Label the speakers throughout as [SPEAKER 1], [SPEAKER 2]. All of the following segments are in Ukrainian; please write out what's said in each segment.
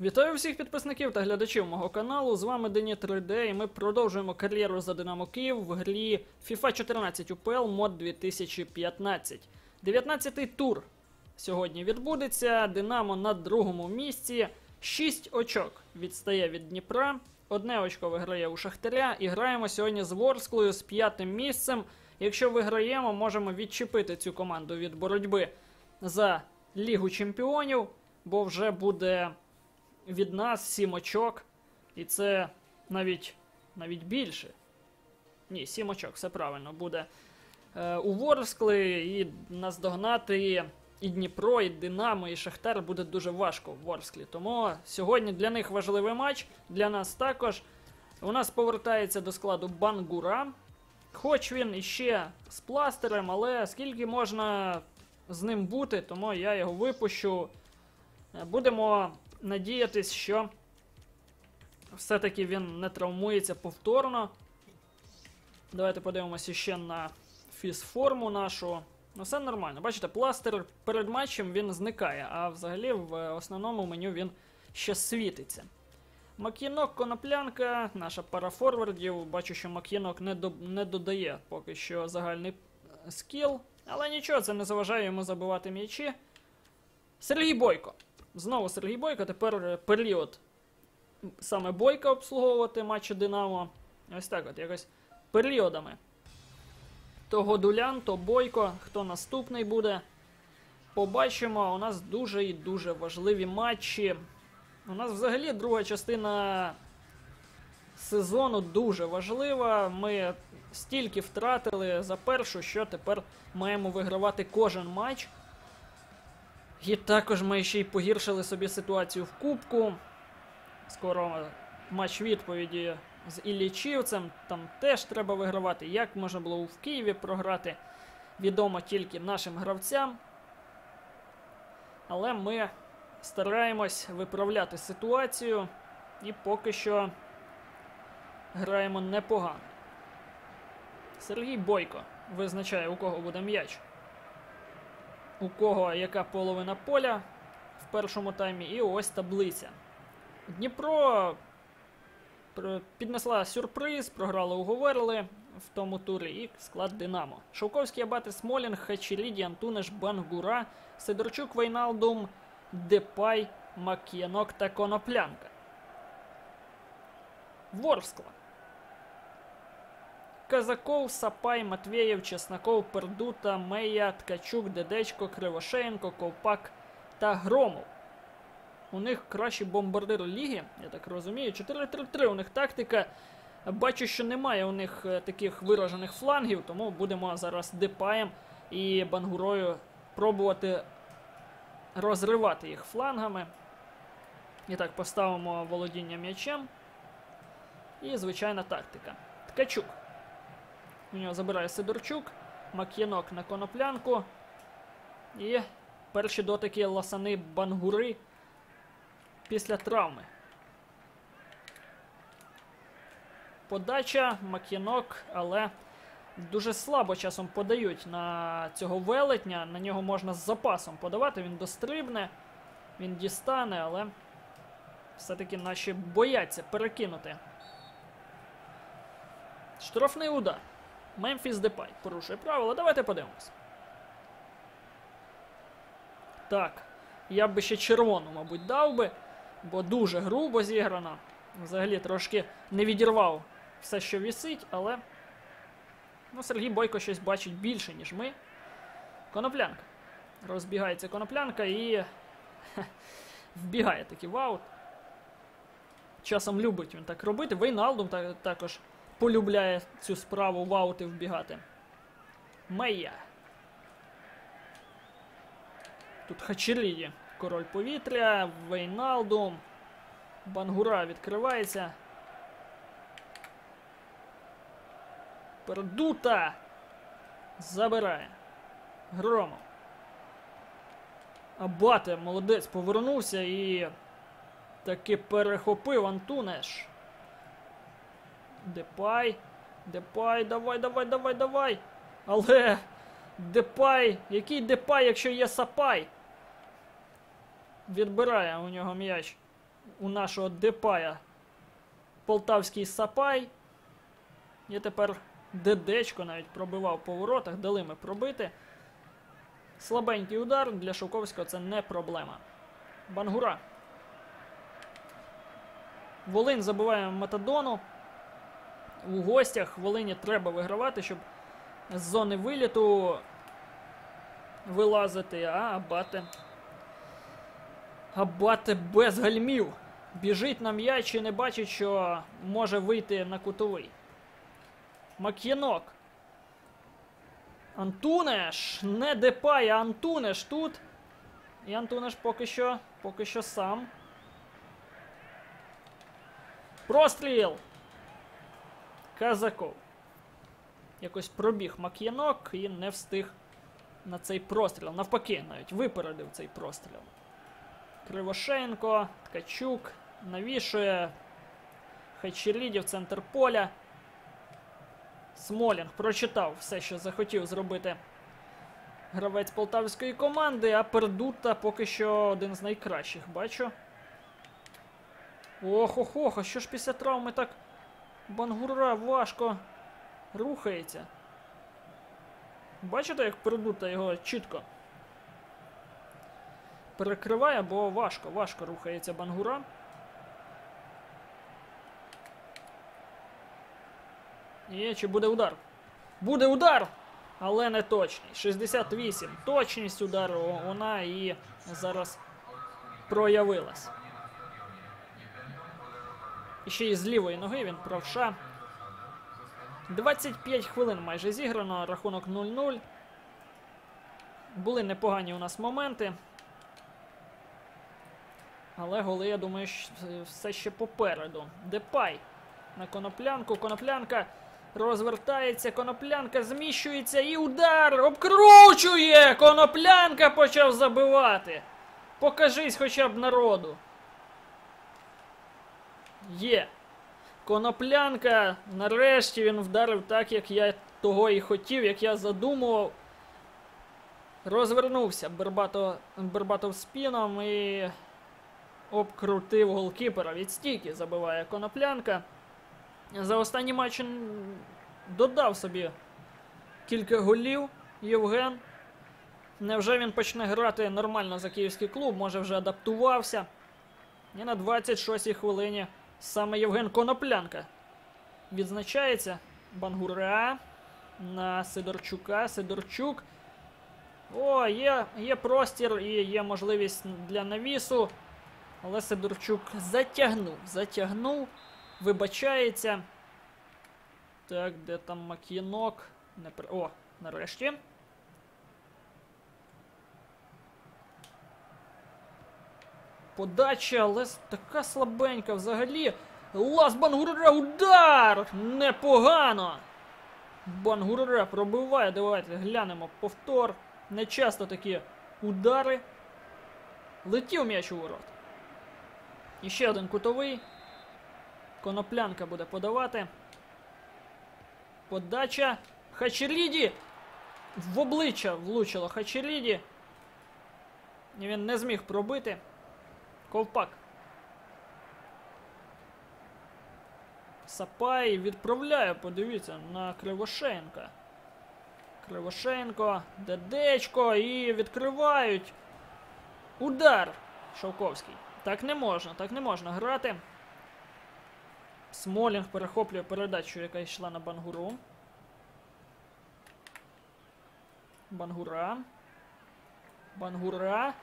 [SPEAKER 1] Вітаю всіх підписників та глядачів мого каналу. З вами Дені 3D і ми продовжуємо кар'єру за Динамо Київ в грі FIFA 14 UPL мод 2015. 19-й тур сьогодні відбудеться. Динамо на другому місці. 6 очок відстає від Дніпра. Одне очко виграє у Шахтаря. І граємо сьогодні з Ворсклою з п'ятим місцем. Якщо виграємо, можемо відчепити цю команду від боротьби за Лігу Чемпіонів, бо вже буде від нас 7 очок. І це навіть, навіть більше. Ні, 7 очок, все правильно буде. Е, у Ворскли і наздогнати і Дніпро, і Динамо, і Шахтар буде дуже важко в Ворсклі. Тому сьогодні для них важливий матч, для нас також. У нас повертається до складу Бангура. Хоч він іще з пластирем, але скільки можна з ним бути, тому я його випущу. Е, Будемо надіятись, що все-таки він не травмується повторно. Давайте подивимося ще на фізформу нашу. Ну, все нормально. Бачите, пластир перед матчем він зникає, а взагалі в основному меню він ще світиться. Мак'янок коноплянка, наша пара форвардів. Бачу, що Мак'янок не, до, не додає поки що загальний е, скіл. Але нічого, це не заважає йому забивати м'ячі. Сергій Бойко. Знову Сергій Бойко, тепер е, період саме Бойка обслуговувати матчі Динамо. Ось так от, якось періодами. То Годулян, то Бойко, хто наступний буде. Побачимо, у нас дуже і дуже важливі матчі. У нас взагалі друга частина сезону дуже важлива. Ми стільки втратили за першу, що тепер маємо вигравати кожен матч. І також ми ще й погіршили собі ситуацію в Кубку. Скоро матч відповіді з Іллічівцем. Там теж треба вигравати. Як можна було в Києві програти, відомо тільки нашим гравцям. Але ми стараємось виправляти ситуацію і поки що граємо непогано. Сергій Бойко визначає, у кого буде м'яч. У кого яка половина поля в першому таймі, і ось таблиця. Дніпро піднесла сюрприз, програла у Говерли в тому турі і склад Динамо. Шовковський Абати Смолінг, Хачеріді, Антунеш, Бангура, Сидорчук, Вейналдум, Депай, Мак'янок та Коноплянка. Ворскла. Казаков, Сапай, Матвєєв, Чесноков, Пердута, Мея, Ткачук, Дедечко, Кривошеєнко, Ковпак та Громов. У них кращі бомбардири ліги, я так розумію. 4-3-3 у них тактика. Бачу, що немає у них е, таких виражених флангів, тому будемо зараз Депаєм і Бангурою пробувати розривати їх флангами. І так, поставимо володіння м'ячем. І звичайна тактика. Ткачук. У нього забирає Сидорчук, Мак'янок на коноплянку. І перші дотики ласани Бангури після травми. Подача, Мак'янок, але дуже слабо часом подають на цього велетня. На нього можна з запасом подавати, він дострибне, він дістане, але все-таки наші бояться перекинути. Штрафний удар. Мемфіс Депай порушує правила. Давайте подивимось. Так. Я би ще червону, мабуть, дав би, бо дуже грубо зіграно. Взагалі трошки не відірвав все, що вісить, але. Ну, Сергій Бойко щось бачить більше, ніж ми. Коноплянка. Розбігається коноплянка і. Вбігає таки в аут. Часом любить він так робити. Вейналдум та- також полюбляє цю справу в аути вбігати. Мея. Тут Хачеріді. Король повітря, Вейналдум. Бангура відкривається. Пердута. Забирає. Громов. Абате, молодець, повернувся і таки перехопив Антунеш. Депай. Депай, давай, давай, давай, давай. Але Депай. Який Депай, якщо є Сапай? Відбирає у нього м'яч. у нашого Депая полтавський Сапай. І тепер Дедечко навіть пробивав по воротах, дали ми пробити. Слабенький удар для Шовковського це не проблема. Бангура. Волинь забиває Матадону. У гостях Волині треба вигравати, щоб з зони виліту вилазити, а Абате. Абате без гальмів. Біжить на м'яч і не бачить, що може вийти на кутовий. Мак'єнок. Антунеш! Не Депай, а Антунеш тут. І Антунеш поки що, поки що сам. Простріл! Казаков. Якось пробіг Мак'янок і не встиг на цей простріл. Навпаки, навіть випередив цей простріл. Кривошенко, Ткачук навішує. Хачеріді в центр поля. Смолінг прочитав все, що захотів зробити гравець полтавської команди, а Пердута поки що один з найкращих, бачу. ох ох ох а що ж після травми так Бангура важко рухається. Бачите, як Пердута його чітко перекриває, бо важко, важко рухається Бангура. І чи буде удар? Буде удар! Але не точний. 68. Точність удару вона і зараз проявилась. І ще й з лівої ноги він правша. 25 хвилин майже зіграно, рахунок 0-0. Були непогані у нас моменти. Але голи, я думаю, все ще попереду. Депай на коноплянку. Коноплянка розвертається, коноплянка зміщується і удар обкручує! Коноплянка почав забивати. Покажись хоча б народу. Є. Коноплянка. Нарешті він вдарив так, як я того і хотів, як я задумував. Розвернувся Бербато, Бербатов спіном і обкрутив голкіпера від стійки, забиває коноплянка. За останній матч додав собі кілька голів Євген. Невже він почне грати нормально за київський клуб? Може вже адаптувався. І на 26-й хвилині саме Євген Коноплянка відзначається. Бангура на Сидорчука. Сидорчук. О, є, є простір і є можливість для навісу. Але Сидорчук затягнув, затягнув, вибачається. Так, де там Мак'єнок? Не при... О, нарешті. Подача, але така слабенька взагалі. Лас Бангура, удар! Непогано! Бангура пробиває. Давайте глянемо повтор. Не часто такі удари. Летів м'яч у ворот. І ще один кутовий. Коноплянка буде подавати. Подача. Хачеріді. В обличчя влучило Хачеріді. І він не зміг пробити. Ковпак. Сапай відправляє, подивіться, на Кривошенка. Кривошенко, Дедечко і відкривають. Удар! Шовковський. Так не можна, так не можна грати. Смолінг перехоплює передачу, яка йшла на Бангуру. Бангура. Бангура.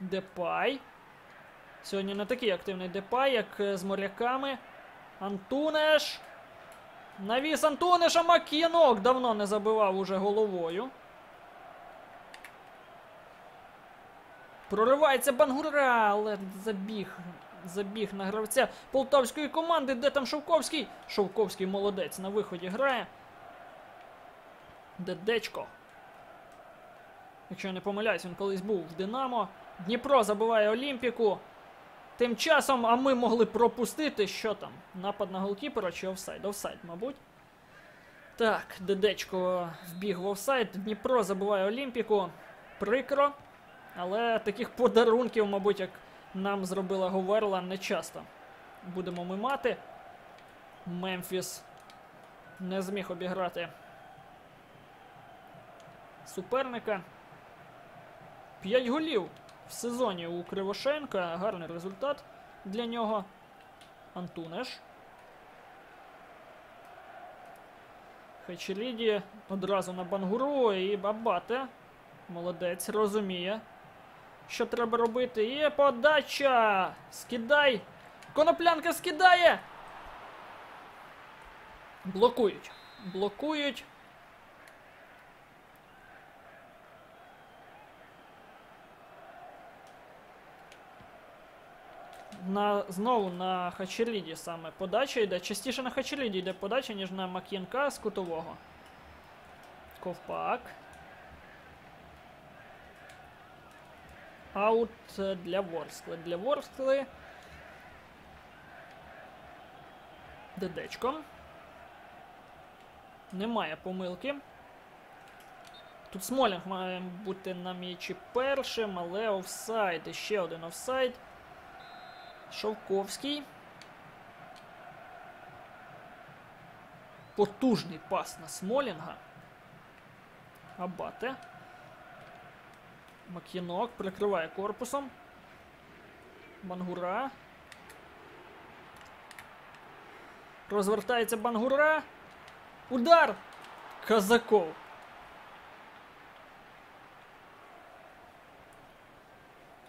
[SPEAKER 1] Депай. Сьогодні не такий активний Депай, як е, з моряками. Антунеш. Навіс Антунеша Мак'янок давно не забивав уже головою. Проривається Бангура, але забіг. Забіг на гравця полтавської команди. Де там Шовковський? Шовковський молодець на виході грає. Дедечко. Якщо я не помиляюсь, він колись був в Динамо. Дніпро забиває Олімпіку. Тим часом, а ми могли пропустити, що там? Напад на голкіпера чи офсайд? Офсайд, мабуть. Так, Дедечко вбіг в офсайд. Дніпро забиває Олімпіку. Прикро. Але таких подарунків, мабуть, як нам зробила Говерла не часто. Будемо ми мати. Мемфіс не зміг обіграти суперника. 5 голів в сезоні у Кривошенка. Гарний результат для нього. Антунеш. Хачеліді одразу на бангуру і Бабате. Молодець, розуміє, що треба робити. Є подача! Скидай! Коноплянка скидає! Блокують. Блокують. На, знову на Хачеліді саме подача йде. Частіше на Хачеліді йде подача, ніж на Мак'янка з кутового. Ковпак. Аут для Ворскли. Для Ворскли. Дедечко. Немає помилки. Тут Смолінг має бути на м'ячі першим, але офсайд. І ще один офсайд. Шовковський. Потужний пас на Смолінга. Абате. Мак'янок прикриває корпусом. Бангура. Розвертається Бангура. Удар! Казаков.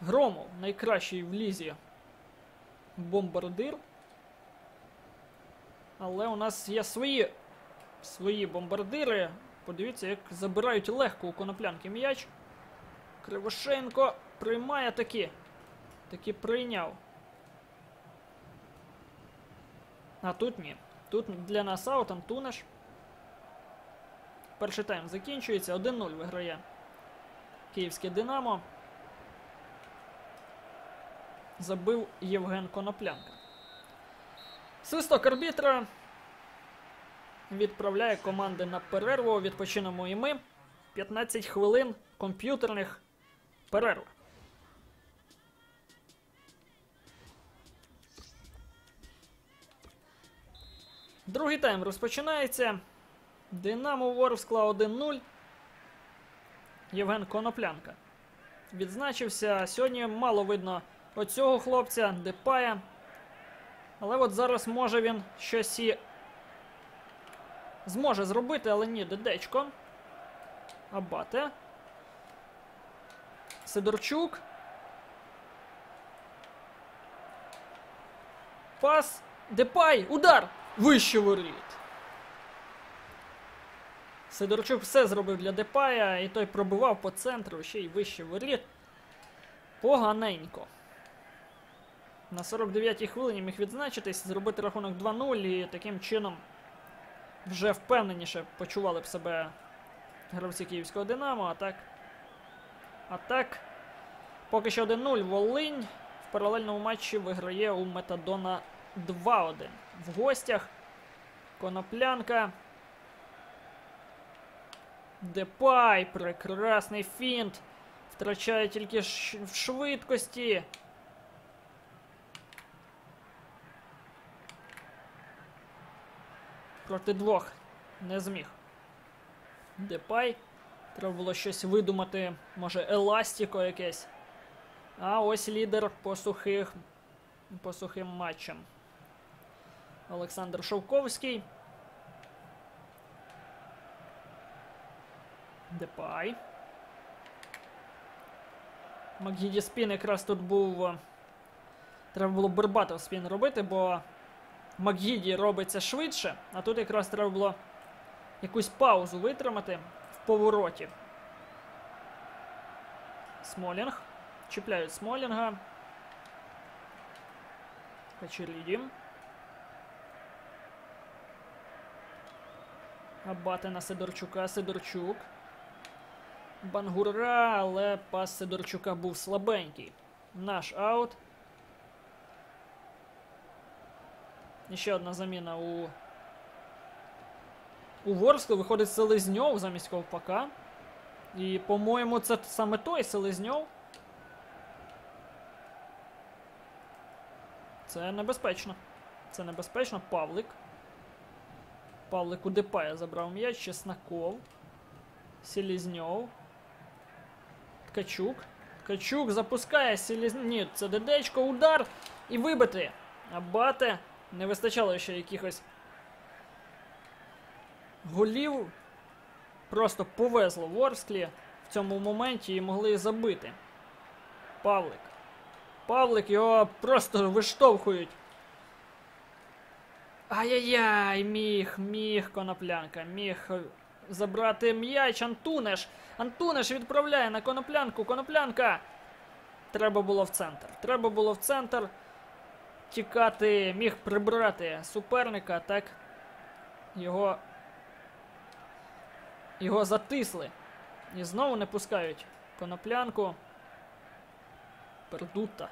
[SPEAKER 1] Громов найкращий в лізі бомбардир. Але у нас є свої свої бомбардири. Подивіться, як забирають легко у коноплянки м'яч. Кривошенко приймає такі. Такі прийняв. А тут ні. Тут для нас аут Антунеш. Перший тайм закінчується. 1-0 виграє Київське Динамо. Забив Євген Коноплянка. Свисток арбітра відправляє команди на перерву. Відпочинемо і ми. 15 хвилин комп'ютерних перерв. Другий тайм розпочинається. Динамо Ворскла 1-0. Євген Коноплянка. Відзначився. Сьогодні мало видно оцього хлопця, Депая. Але от зараз може він щось і зможе зробити, але ні, Дедечко. Абате. Сидорчук. Пас. Депай. Удар! Вище воріт. Сидорчук все зробив для Депая, і той пробивав по центру ще й вище воріт. Поганенько. На 49-й хвилині міг відзначитись, зробити рахунок 2-0 і таким чином вже впевненіше почували б себе гравці київського Динамо. А так. А так. Поки що 1-0 Волинь в паралельному матчі виграє у Метадона 2-1. В гостях. Коноплянка. Депай. Прекрасний фінт. Втрачає тільки в швидкості. Проти двох не зміг. Депай. Треба було щось видумати. Може, еластіко якесь. А ось лідер по сухих. По сухим матчам. Олександр Шовковський. Депай. Макгіді спін якраз тут був. Треба було Бербатов спін робити, бо Макгіді робиться швидше, а тут якраз треба було якусь паузу витримати в повороті. Смолінг. Чіпляють Смолінга. Хачеліді. Абати на Сидорчука. Сидорчук. Бангура, але пас Сидорчука був слабенький. Наш аут. Ще одна заміна у. У Ворску виходить Селезньов замість Ковпака. І, по-моєму, це саме той Селезньов. Це небезпечно. Це небезпечно. Павлик. Павлик у Депая забрав м'яч. Чесноков. Селізньов. Ткачук. Ткачук запускає Селізн... Ні, це Дедечко, удар і вибити. Абате. Не вистачало ще якихось голів. Просто повезло Ворсклі в цьому моменті і могли забити. Павлик. Павлик його просто виштовхують. Ай-яй-яй, міг, міг коноплянка, міг забрати м'яч Антунеш. Антунеш відправляє на коноплянку. Коноплянка. Треба було в центр. Треба було в центр тікати, міг прибрати суперника, так його. Його затисли. І знову не пускають коноплянку. Пердута.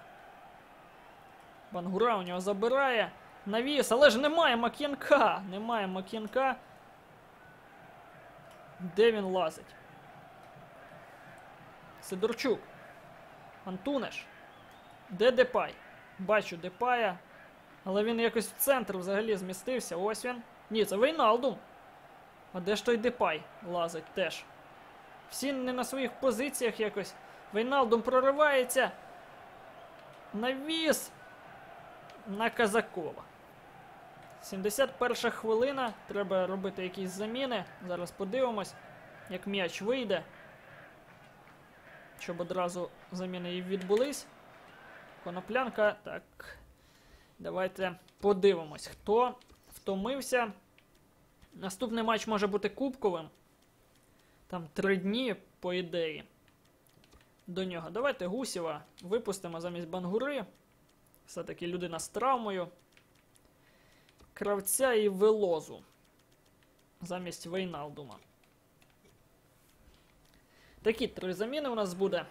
[SPEAKER 1] Бангура у нього забирає. Навіс, але ж немає Мак'янка. Немає Мак'янка. Де він лазить? Сидорчук. Антунеш. Де Депай? Бачу Депая. Але він якось в центр взагалі змістився. Ось він. Ні, це Вейналдум. А де ж той Депай лазить теж? Всі не на своїх позиціях якось. Вейналдум проривається. Навіс на Казакова. 71 хвилина. Треба робити якісь заміни. Зараз подивимось, як м'яч вийде. Щоб одразу заміни і відбулись. Коноплянка. Так. Давайте подивимось, хто втомився. Наступний матч може бути кубковим. Там три дні, по ідеї. До нього. Давайте Гусєва випустимо замість Бангури. Все-таки людина з травмою. Кравця і Велозу. Замість Вейналдума. Такі три заміни у нас буде.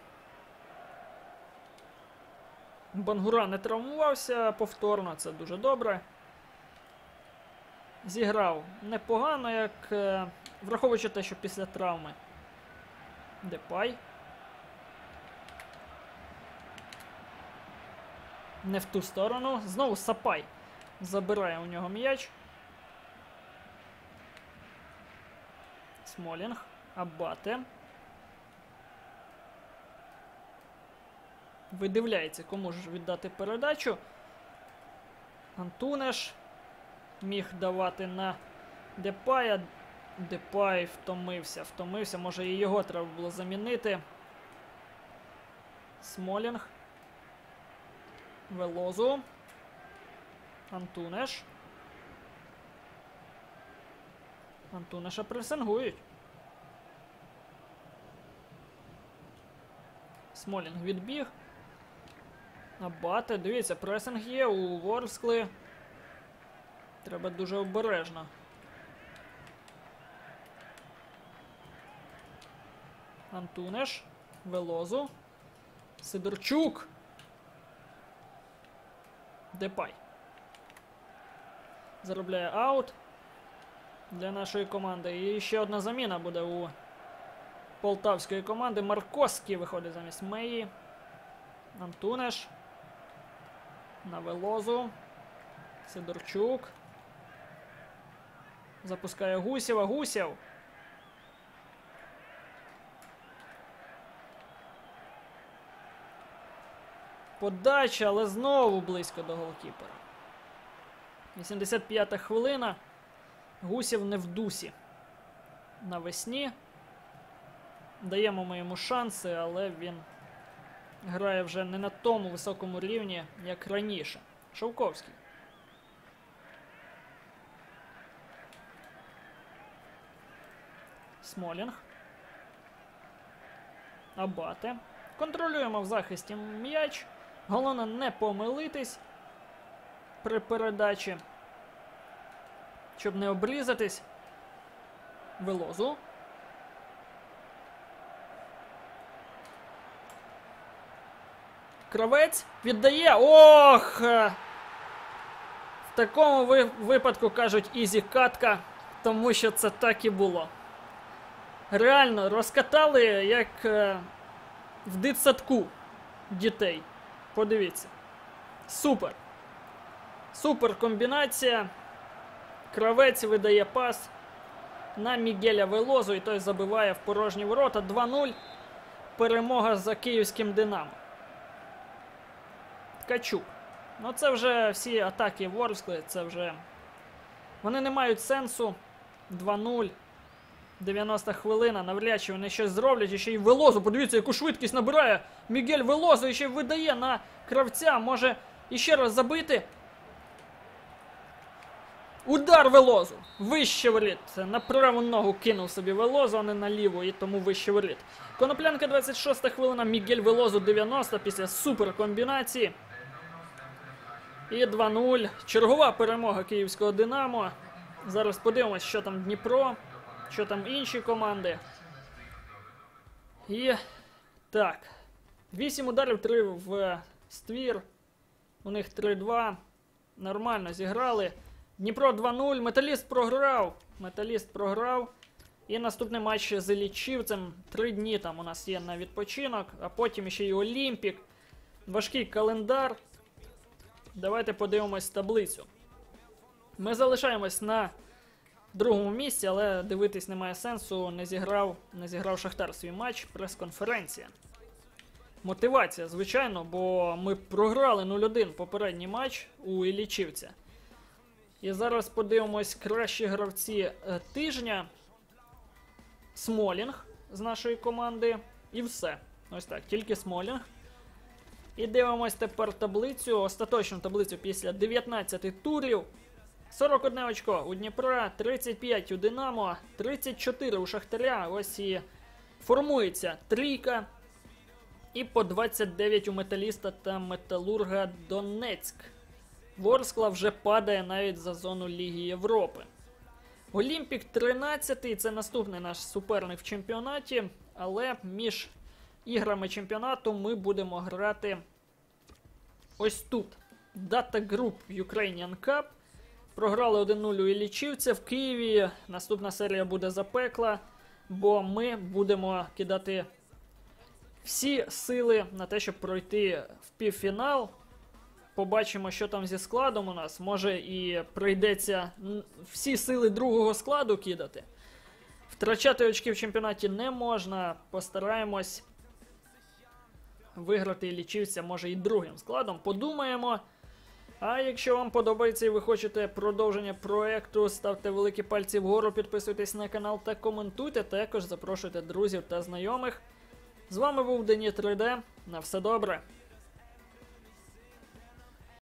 [SPEAKER 1] Бангура не травмувався повторно, це дуже добре. Зіграв непогано, як е, враховуючи те, що після травми. Депай. Не в ту сторону. Знову Сапай. Забирає у нього м'яч. Смолінг. Абате. Видивляється, кому ж віддати передачу. Антунеш міг давати на Депая. Депай втомився, втомився. Може і його треба було замінити. Смолінг. Велозу. Антунеш. Антунеша пресингують. Смолінг відбіг. Абате, дивіться, пресинг є у Ворскли. Треба дуже обережно. Антунеш. Велозу. Сидорчук. Депай. Заробляє аут для нашої команди. І ще одна заміна буде у полтавської команди. Марковський виходить замість Меї. Антунеш. На Велозу. Сидорчук. Запускає Гусєва. Гусєв. Подача, але знову близько до голкіпера. 85-та хвилина. Гусєв не в дусі. Навесні. Даємо ми йому шанси, але він грає вже не на тому високому рівні, як раніше. Шовковський. Смолінг. Абате. Контролюємо в захисті м'яч. Головне не помилитись при передачі. Щоб не обрізатись. Велозу. Кравець віддає. Ох! В такому ви- випадку кажуть ізі катка, тому що це так і було. Реально розкатали, як е, в дитсадку дітей. Подивіться. Супер. Супер комбінація. Кравець видає пас на Мігеля Велозу, і той забиває в порожні ворота 2-0. Перемога за київським Динамо. Ткачук. Ну, це вже всі атаки Ворскли, це вже. Вони не мають сенсу. 2-0. 90 хвилина, навряд чи вони щось зроблять. І ще й Велозу. Подивіться, яку швидкість набирає Мігель Велозу і ще видає на кравця. Може іще раз забити. Удар Велозу. Вище воріт. На праву ногу кинув собі Велозу, а не на ліву, і тому вище воріт. Коноплянка 26 хвилина, Мігель Велозу 90 після суперкомбінації. І 2-0. Чергова перемога київського Динамо. Зараз подивимось, що там Дніпро, що там інші команди. І так. 8 ударів, 3 в ствір. У них 3-2. Нормально зіграли. Дніпро 2-0. Металіст програв. Металіст програв. І наступний матч з Іллічівцем. Три дні там у нас є на відпочинок, а потім ще й Олімпік. Важкий календар. Давайте подивимось таблицю. Ми залишаємось на другому місці, але дивитись немає сенсу. Не зіграв, не зіграв Шахтар свій матч. Прес-конференція. Мотивація, звичайно, бо ми програли 0-1 попередній матч у Іллічівця. І зараз подивимось кращі гравці е, тижня. Смолінг з нашої команди. І все. Ось так, тільки Смолінг. І дивимось тепер таблицю, остаточну таблицю після 19 турів. 41 очко у Дніпра, 35 у Динамо, 34 у Шахтаря. Ось і формується трійка. І по 29 у Металіста та Металурга Донецьк. Ворскла вже падає навіть за зону Ліги Європи. Олімпік 13 це наступний наш суперник в чемпіонаті, але між іграми чемпіонату ми будемо грати ось тут. Data Group Ukrainian Cup. Програли 1-0 у Іллічівця в Києві. Наступна серія буде запекла, бо ми будемо кидати всі сили на те, щоб пройти в півфінал. Побачимо, що там зі складом у нас. Може і прийдеться всі сили другого складу кидати. Втрачати очки в чемпіонаті не можна. Постараємось виграти лічився, може і другим складом. Подумаємо. А якщо вам подобається і ви хочете продовження проекту, ставте великі пальці вгору, підписуйтесь на канал та коментуйте. Також запрошуйте друзів та знайомих. З вами був Дені 3D. На все добре.